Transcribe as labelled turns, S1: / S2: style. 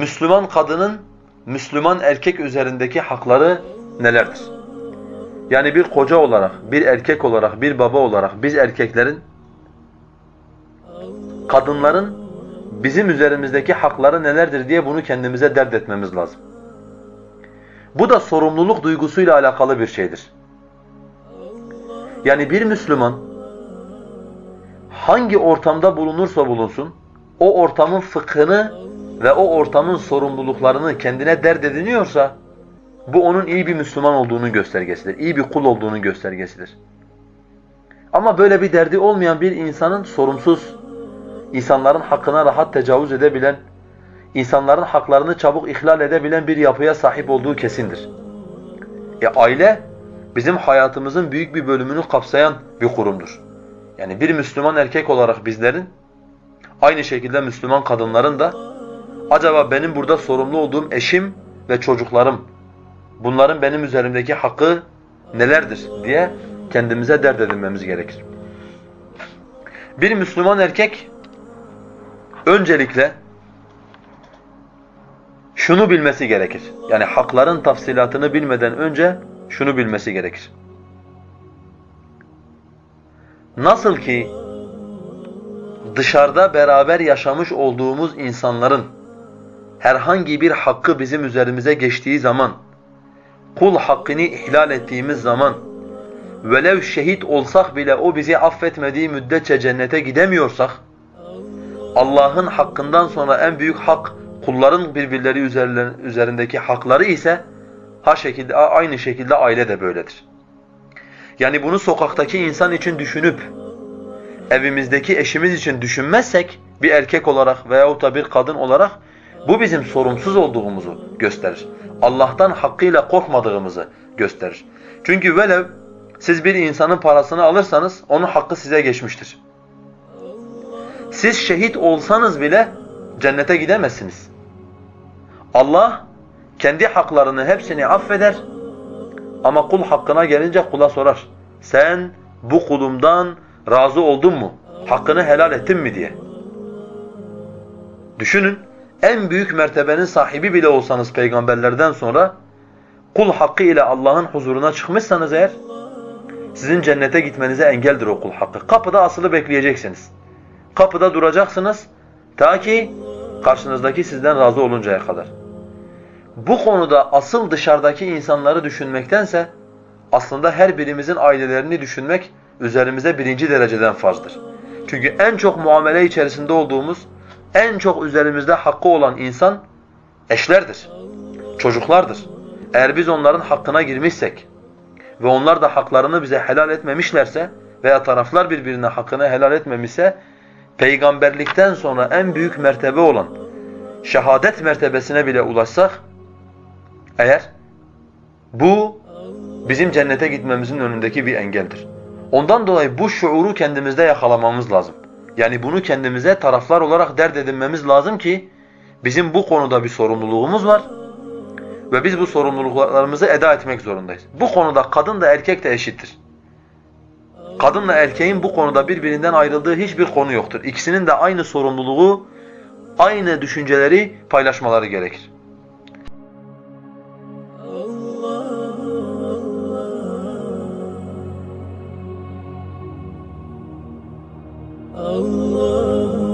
S1: Müslüman kadının Müslüman erkek üzerindeki hakları nelerdir? Yani bir koca olarak, bir erkek olarak, bir baba olarak biz erkeklerin kadınların bizim üzerimizdeki hakları nelerdir diye bunu kendimize dert etmemiz lazım. Bu da sorumluluk duygusuyla alakalı bir şeydir. Yani bir Müslüman hangi ortamda bulunursa bulunsun o ortamın fıkhını ve o ortamın sorumluluklarını kendine dert ediniyorsa bu onun iyi bir Müslüman olduğunu göstergesidir. iyi bir kul olduğunu göstergesidir. Ama böyle bir derdi olmayan bir insanın sorumsuz, insanların hakkına rahat tecavüz edebilen, insanların haklarını çabuk ihlal edebilen bir yapıya sahip olduğu kesindir. E aile bizim hayatımızın büyük bir bölümünü kapsayan bir kurumdur. Yani bir Müslüman erkek olarak bizlerin aynı şekilde Müslüman kadınların da acaba benim burada sorumlu olduğum eşim ve çocuklarım bunların benim üzerimdeki hakkı nelerdir diye kendimize dert edinmemiz gerekir. Bir Müslüman erkek öncelikle şunu bilmesi gerekir. Yani hakların tafsilatını bilmeden önce şunu bilmesi gerekir. Nasıl ki dışarıda beraber yaşamış olduğumuz insanların herhangi bir hakkı bizim üzerimize geçtiği zaman, kul hakkını ihlal ettiğimiz zaman, velev şehit olsak bile o bizi affetmediği müddetçe cennete gidemiyorsak, Allah'ın hakkından sonra en büyük hak kulların birbirleri üzerindeki hakları ise ha şekilde aynı şekilde aile de böyledir. Yani bunu sokaktaki insan için düşünüp evimizdeki eşimiz için düşünmezsek bir erkek olarak veyahut da bir kadın olarak bu bizim sorumsuz olduğumuzu gösterir. Allah'tan hakkıyla korkmadığımızı gösterir. Çünkü velev siz bir insanın parasını alırsanız onun hakkı size geçmiştir. Siz şehit olsanız bile cennete gidemezsiniz. Allah kendi haklarını hepsini affeder ama kul hakkına gelince kula sorar. Sen bu kulumdan razı oldun mu? Hakkını helal ettin mi diye. Düşünün en büyük mertebenin sahibi bile olsanız peygamberlerden sonra kul hakkı ile Allah'ın huzuruna çıkmışsanız eğer sizin cennete gitmenize engeldir o kul hakkı. Kapıda asılı bekleyeceksiniz. Kapıda duracaksınız ta ki karşınızdaki sizden razı oluncaya kadar. Bu konuda asıl dışarıdaki insanları düşünmektense aslında her birimizin ailelerini düşünmek üzerimize birinci dereceden farzdır. Çünkü en çok muamele içerisinde olduğumuz, en çok üzerimizde hakkı olan insan eşlerdir, çocuklardır. Eğer biz onların hakkına girmişsek ve onlar da haklarını bize helal etmemişlerse veya taraflar birbirine hakkını helal etmemişse peygamberlikten sonra en büyük mertebe olan şehadet mertebesine bile ulaşsak eğer bu bizim cennete gitmemizin önündeki bir engeldir. Ondan dolayı bu şuuru kendimizde yakalamamız lazım. Yani bunu kendimize taraflar olarak dert edinmemiz lazım ki bizim bu konuda bir sorumluluğumuz var ve biz bu sorumluluklarımızı eda etmek zorundayız. Bu konuda kadın da erkek de eşittir. Kadınla erkeğin bu konuda birbirinden ayrıldığı hiçbir konu yoktur. İkisinin de aynı sorumluluğu, aynı düşünceleri paylaşmaları gerekir.
S2: Allah